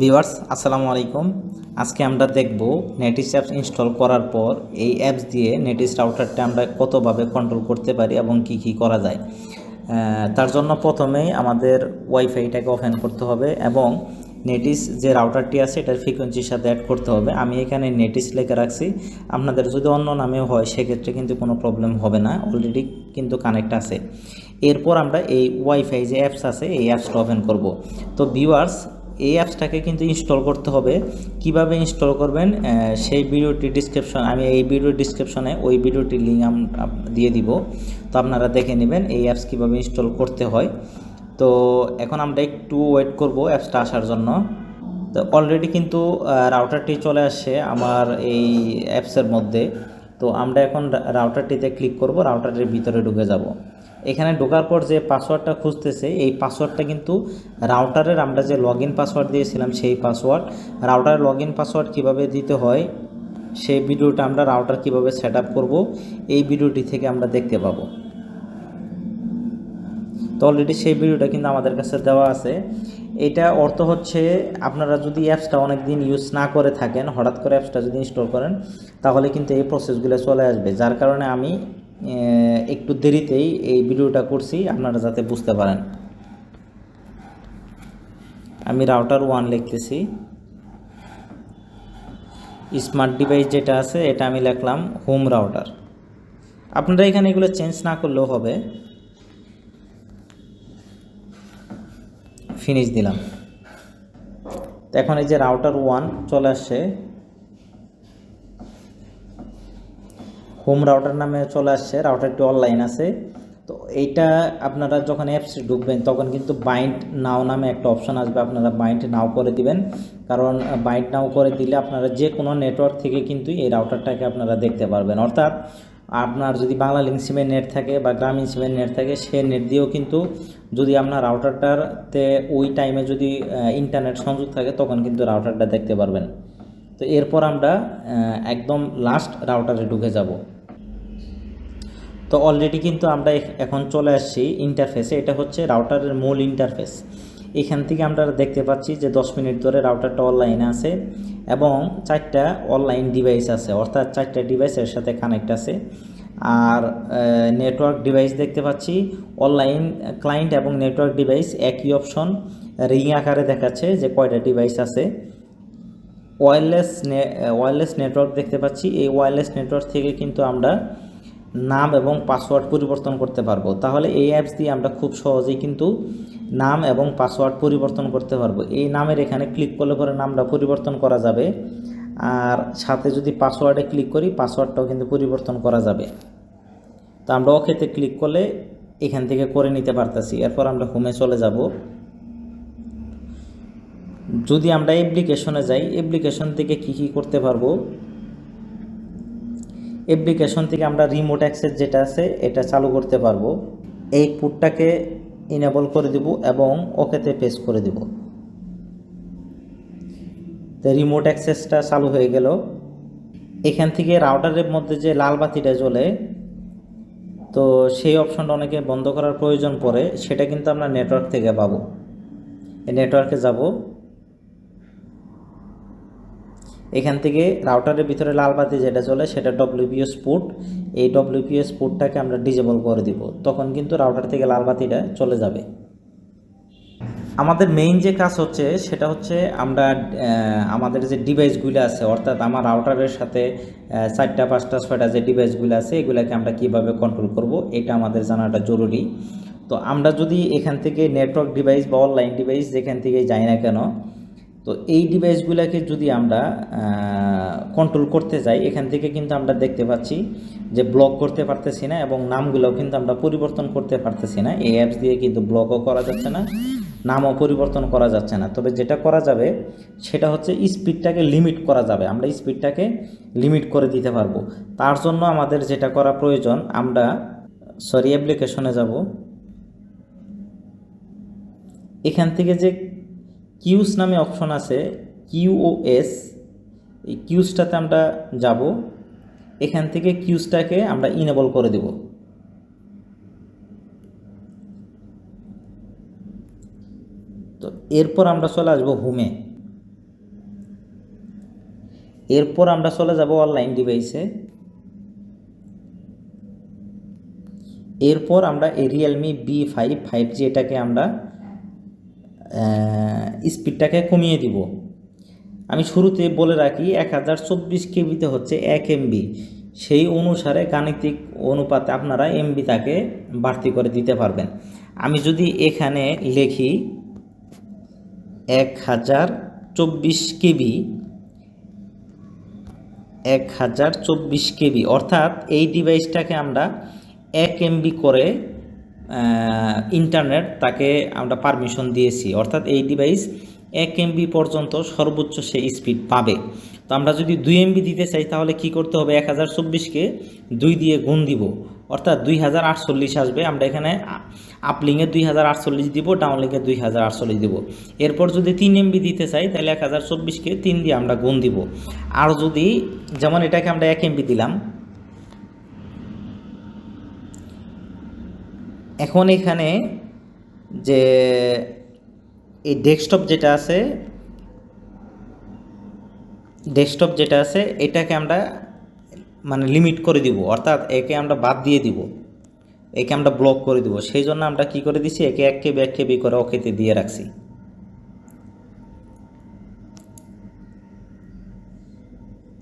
Viewers, আসসালামু আলাইকুম। আজকে আমরা দেখব নেটিস অ্যাপস ইনস্টল করার পর এই অ্যাপস দিয়ে নেটিস রাউটারটা আমরা কতভাবে কন্ট্রোল করতে পারি এবং কি কি করা যায়। তার জন্য প্রথমেই আমাদের ওয়াইফাইটাকে ওপেন করতে হবে এবং নেটিস যে রাউটারটি আছে এটার ফ্রিকোয়েন্সির সাথে অ্যাড করতে হবে। আমি এখানে নেটিস লেখে রাখছি। আপনাদের যদি অন্য নামেও হয়, সেক্ষেত্রে কিন্তু কোনো প্রবলেম হবে না। অলরেডি কিন্তু কানেক্ট আছে। এরপর আমরা এই ওয়াইফাই যে অ্যাপস আছে, এই অ্যাপসটা ওপেন করব। তো ভিউয়ার্স এই অ্যাপসটাকে কিন্তু ইনস্টল করতে হবে। কীভাবে ইনস্টল করবেন? সেই ভিডিওটি ডিসক্রিপশন আমি এই ভিডিও ডিসক্রিপশনে ওই ভিডিওটির লিঙ্ক দিয়ে দিব। তো আপনারা দেখে নেবেন এই অ্যাপস কীভাবে ইনস্টল করতে হয়। তো এখন আমরা একটু ওয়েট করব অ্যাপসটা আসার জন্য। তো অলরেডি কিন্তু রাউটারটি চলে আসছে আমার এই অ্যাপসের মধ্যে। তো আমরা এখন রাউটারটিতে ক্লিক করব রাউটারের ভিতরে ঢুকে যাব। এখানে ঢোকার পর যে পাসওয়ার্ডটা খুঁজতেছে, এই পাসওয়ার্ডটা কিন্তু রাউটারের আমরা যে লগ পাসওয়ার্ড দিয়েছিলাম সেই পাসওয়ার্ড রাউটারের লগ পাসওয়ার্ড কীভাবে দিতে হয়, সেই ভিডিওটা আমরা রাউটার কীভাবে সেট আপ করব, এই ভিডিওটি থেকে আমরা দেখতে পাবো। তো অলরেডি সেই ভিডিওটা কিন্তু আমাদের কাছে দেওয়া আছে। এটা অর্থ হচ্ছে, আপনারা যদি অ্যাপসটা অনেক দিন ইউজ না করে থাকেন, হঠাৎ করে অ্যাপসটা যদি ইনস্টল করেন, তাহলে কিন্তু এই প্রসেসগুলো চলে আসবে। যার কারণে আমি একটু দেরিতেই এই ভিডিওটা করছি, আপনারা যাতে বুঝতে পারেন। আমি রাউটার ওয়ান লিখতেছি। স্মার্ট ডিভাইস যেটা আছে, এটা আমি লিখলাম হোম রাউটার আপনারা এখানে এগুলো চেঞ্জ না করলেও হবে। ফিনিশ দিলাম। এখন এই যে রাউটার ওয়ান চলে আসছে হোম রাউটার নামে চলে আসছে রাউটারটি অনলাইন আছে। তো এইটা আপনারা যখন অ্যাপসে ঢুকবেন, তখন কিন্তু বাইন্ড নাও নামে একটা অপশন আসবে, আপনারা বাইন্ড নাও করে দিবেন। কারণ বাইন্ড নাও করে দিলে আপনারা যে কোনো নেটওয়ার্ক থেকে কিন্তু এই রাউটারটাকে আপনারা দেখতে পারবেন। অর্থাৎ, আপনার যদি বাংলা লিঙ্ক সিমের নেট থাকে বা গ্রামীণ সিমের নেট থাকে, সে নেট দিয়েও কিন্তু যদি আপনার রাউটারটাতে ওই টাইমে যদি ইন্টারনেট সংযোগ থাকে, তখন কিন্তু রাউটারটা দেখতে পারবেন। তো এরপর আমরা একদম লাস্ট রাউটারে ঢুকে যাব। তো অলরেডি কিন্তু আমরা এখন চলে আসছি ইন্টারফেসে এটা হচ্ছে রাউটারের মূল ইন্টারফেস এখান থেকে আমরা দেখতে পাচ্ছি যে দশ মিনিট ধরে রাউটারটা অনলাইনে আছে এবং চারটা অনলাইন ডিভাইস আছে, অর্থাৎ চারটা ডিভাইসের সাথে কানেক্ট আছে। আর নেটওয়ার্ক ডিভাইস দেখতে পাচ্ছি। অনলাইন ক্লায়েন্ট এবং নেটওয়ার্ক ডিভাইস একই অপশন রিং আকারে দেখাচ্ছে যে কয়টা ডিভাইস আছে। ওয়্যারলেস ওয়্যারলেস নেটওয়ার্ক দেখতে পাচ্ছি। এই ওয়্যারলেস নেটওয়ার্ক থেকে কিন্তু আমরা নাম এবং পাসওয়ার্ড পরিবর্তন করতে পারব। তাহলে এই অ্যাপস দিয়ে আমরা খুব সহজেই কিন্তু নাম এবং পাসওয়ার্ড পরিবর্তন করতে পারব। এই নামের এখানে ক্লিক করলে পরে নামটা পরিবর্তন করা যাবে। আর সাথে যদি পাসওয়ার্ডে ক্লিক করি, পাসওয়ার্ডটাও কিন্তু পরিবর্তন করা যাবে। তো আমরা ওকেতে ক্লিক করলে এখান থেকে করে নিতে পারতেছি। এরপর আমরা হোমে চলে যাব। যদি আমরা অ্যাপ্লিকেশনে যাই অ্যাপ্লিকেশন থেকে কি কি করতে পারব? অ্যাপ্লিকেশন থেকে আমরা রিমোট অ্যাক্সেস যেটা আছে, এটা চালু করতে পারব। এই পুটটাকে ইনেবল করে দিব এবং ওকেতে পেস করে দিব। তো রিমোট অ্যাক্সেসটা চালু হয়ে গেল। এখান থেকে রাউটারের মধ্যে যে লাল বাতিটা জ্বলে, তো সেই অপশনটা অনেকে বন্ধ করার প্রয়োজন পড়ে, সেটা কিন্তু আমরা নেটওয়ার্ক থেকে পাবো। নেটওয়ার্কে যাব। এখান থেকে রাউটারের ভিতরে লাল বাতি যেটা চলে, সেটা ডব্লিউপিএস পোর্ট এই ডব্লিউপিএস পোর্টটাকে আমরা ডিজেবল করে দিব। তখন কিন্তু রাউটার থেকে লাল বাতিটা চলে যাবে। আমাদের মেইন যে কাজ হচ্ছে, সেটা হচ্ছে আমরা আমাদের যে ডিভাইসগুলো আছে, অর্থাৎ আমার রাউটারের সাথে চারটা, পাঁচটা, ছয়টা যে ডিভাইসগুলো আছে, এগুলাকে আমরা কীভাবে কন্ট্রোল করব, এটা আমাদের জানাটা জরুরি। তো আমরা যদি এখান থেকে নেটওয়ার্ক ডিভাইস বা অনলাইন ডিভাইস যেখান থেকে যাই না কেন তো এই ডিভাইসগুলোকে যদি আমরা কন্ট্রোল করতে যাই, এখান থেকে কিন্তু আমরা দেখতে পাচ্ছি যে ব্লক করতে পারতেছি না এবং নামগুলোও কিন্তু আমরা পরিবর্তন করতে পারতেছি না। এই অ্যাপস দিয়ে কিন্তু ব্লকও করা যাচ্ছে না, নামও পরিবর্তন করা যাচ্ছে না। তবে যেটা করা যাবে, সেটা হচ্ছে স্পিডটাকে লিমিট করা যাবে। আমরা স্পিডটাকে লিমিট করে দিতে পারব। তার জন্য আমাদের যেটা করা প্রয়োজন, আমরা সরি অ্যাপ্লিকেশনে যাব। এখান থেকে যে কিউস নামে অপশন আছে কিউওএস এই কিউসটাতে আমরা যাব। এখান থেকে কিউসটাকে আমরা ইনেবল করে দেব। তো এরপর আমরা চলে আসব হোমে এরপর আমরা চলে যাব অনলাইন ডিভাইসে এরপর আমরা এই Realme B five five G এটাকে আমরা স্পিডটাকে কমিয়ে দিব। আমি শুরুতে বলে রাখি, এক হাজার চব্বিশ কেবিতে হচ্ছে এক এমবি সেই অনুসারে গাণিতিক অনুপাতে আপনারা এমবি তাকে বাড়তি করে দিতে পারবেন। আমি যদি এখানে লিখি, এক হাজার চব্বিশ কেবি, এক হাজার চব্বিশ কেবি, অর্থাৎ এই ডিভাইসটাকে আমরা এক এমবি করে ইন্টারনেট তাকে আমরা পারমিশন দিয়েছি। অর্থাৎ এই ডিভাইস এক এমবি পর্যন্ত সর্বোচ্চ সে স্পিড পাবে। তো আমরা যদি দুই এমবি দিতে চাই, তাহলে কি করতে হবে? এক হাজার চব্বিশকে দুই দিয়ে গুণ দিব। অর্থাৎ দুই হাজার আটচল্লিশ আসবে। আমরা এখানে আপলিংয়ে দুই হাজার আটচল্লিশ দিব ডাউনলিংয়ে দুই হাজার আটচল্লিশ দিব। এরপর যদি তিন এমবি দিতে চাই, তাহলে এক হাজার চব্বিশকে তিন দিয়ে আমরা গুণ দিব। আর যদি, যেমন এটাকে আমরা এক এমবি দিলাম এখন এখানে যে এই ডেস্কটপ যেটা আছে ডেস্কটপ যেটা আছে, এটাকে আমরা মানে লিমিট করে দিব, অর্থাৎ একে আমরা বাদ দিয়ে দিব, একে আমরা ব্লক করে দিব। সেই জন্য আমরা কি করে দিছি? একে এক কেবি এক কেবি করে ওকেতে দিয়ে রাখছি।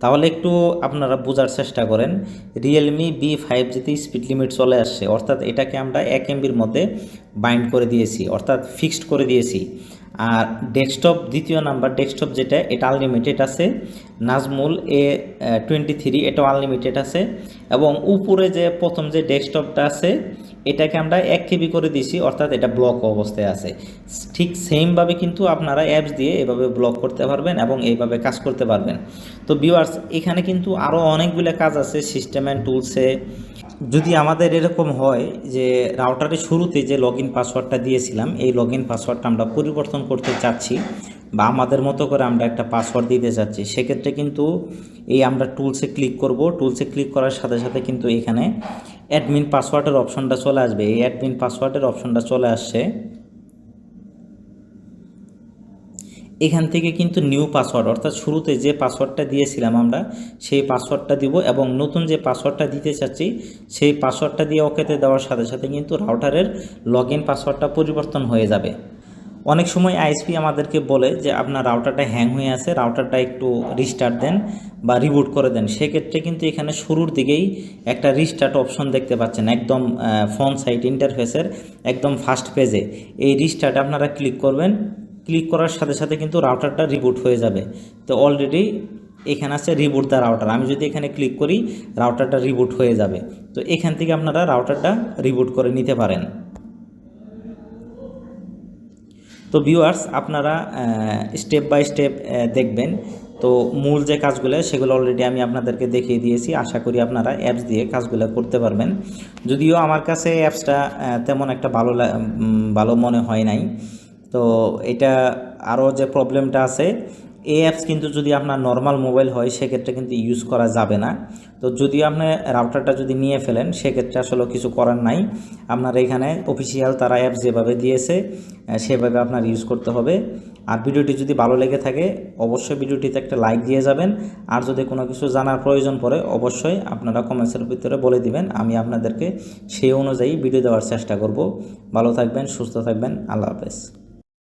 তাহলে একটু আপনারা বোঝার চেষ্টা করেন। রিয়েলমি বি ফাইভ জিতে স্পিড লিমিট চলে আসছে, অর্থাৎ এটাকে আমরা এক এমবির মধ্যে বাইন্ড করে দিয়েছি, অর্থাৎ ফিক্সড করে দিয়েছি। আর ডেস্কটপ দ্বিতীয় নাম্বার ডেস্কটপ যেটা, এটা আনলিমিটেড আছে। নাজমুল এ টোয়েন্টি থ্রি এটাও আনলিমিটেড আছে। এবং উপরে যে প্রথম যে ডেস্কটপটা আছে এটাকে আমরা এক কেবি করে দিয়েছি অর্থাৎ এটা ব্লক অবস্থায় আছে। ঠিক সেমভাবে কিন্তু আপনারা অ্যাপস দিয়ে এভাবে ব্লক করতে পারবেন এবং এইভাবে কাজ করতে পারবেন। তো ভিউয়ার্স এখানে কিন্তু আরও অনেকগুলো কাজ আছে সিস্টেম অ্যান্ড টুলসে যদি আমাদের এরকম হয় যে রাউটারের শুরুতে যে লগ ইন পাসওয়ার্ডটা দিয়েছিলাম, এই লগ ইন পাসওয়ার্ডটা আমরা পরিবর্তন করতে চাচ্ছি বা আমাদের মতো করে আমরা একটা পাসওয়ার্ড দিতে চাচ্ছি, সেক্ষেত্রে কিন্তু এই আমরা টুলসে ক্লিক করব। টুলসে ক্লিক করার সাথে সাথে কিন্তু এখানে অ্যাডমিন পাসওয়ার্ডের অপশনটা চলে আসবে। এই অ্যাডমিন পাসওয়ার্ডের অপশনটা চলে আসছে। এখান থেকে কিন্তু নিউ পাসওয়ার্ড অর্থাৎ শুরুতে যে পাসওয়ার্ডটা দিয়েছিলাম আমরা, সেই পাসওয়ার্ডটা দিব এবং নতুন যে পাসওয়ার্ডটা দিতে চাচ্ছি, সেই পাসওয়ার্ডটা দিয়ে ওকেতে দেওয়ার সাথে সাথে কিন্তু রাউটারের লগ ইন পাসওয়ার্ডটা পরিবর্তন হয়ে যাবে। অনেক সময় আইএসপি আমাদেরকে বলে যে আপনার রাউটারটা হ্যাং হয়ে আছে রাউটারটা একটু রিস্টার্ট দেন বা রিবুট করে দেন। সেক্ষেত্রে কিন্তু এখানে শুরুর দিকেই একটা রিস্টার্ট অপশন দেখতে পাচ্ছেন, একদম ফোন সাইট ইন্টারফেসের একদম ফার্স্ট পেজে এই রিস্টার্ট আপনারা ক্লিক করবেন ক্লিক করার সাথে সাথে কিন্তু রাউটারটা রিবুট হয়ে যাবে। তো অলরেডি এখানে আছে রিবুট দ্য রাউটার আমি যদি এখানে ক্লিক করি রাউটারটা রিবুট হয়ে যাবে। তো এখান থেকে আপনারা রাউটারটা রিবুট করে নিতে পারেন। তো ভিউয়ার্স আপনারা স্টেপ বাই স্টেপ দেখবেন। তো মূল যে কাজগুলো, সেগুলো অলরেডি আমি আপনাদেরকে দেখিয়ে দিয়েছি। আশা করি আপনারা অ্যাপস দিয়ে কাজগুলো করতে পারবেন। যদিও আমার কাছে অ্যাপসটা তেমন একটা ভালো ভালো মনে হয় নাই। তো এটা আরও যে প্রবলেমটা আছে এই অ্যাপস কিন্তু যদি আপনার নর্মাল মোবাইল হয়, সেক্ষেত্রে কিন্তু ইউজ করা যাবে না। তো যদি আপনি রাউটারটা যদি নিয়ে ফেলেন, সেক্ষেত্রে আসলে কিছু করার নাই। আপনার এখানে অফিসিয়াল তারা অ্যাপস যেভাবে দিয়েছে সেভাবে আপনার ইউজ করতে হবে। আর ভিডিওটি যদি ভালো লেগে থাকে, অবশ্যই ভিডিওটিতে একটা লাইক দিয়ে যাবেন। আর যদি কোনো কিছু জানার প্রয়োজন পড়ে, অবশ্যই আপনারা কমেন্টসের ভিতরে বলে দিবেন। আমি আপনাদেরকে সেই অনুযায়ী ভিডিও দেওয়ার চেষ্টা করব। ভালো থাকবেন, সুস্থ থাকবেন। আল্লাহ হাফেজ।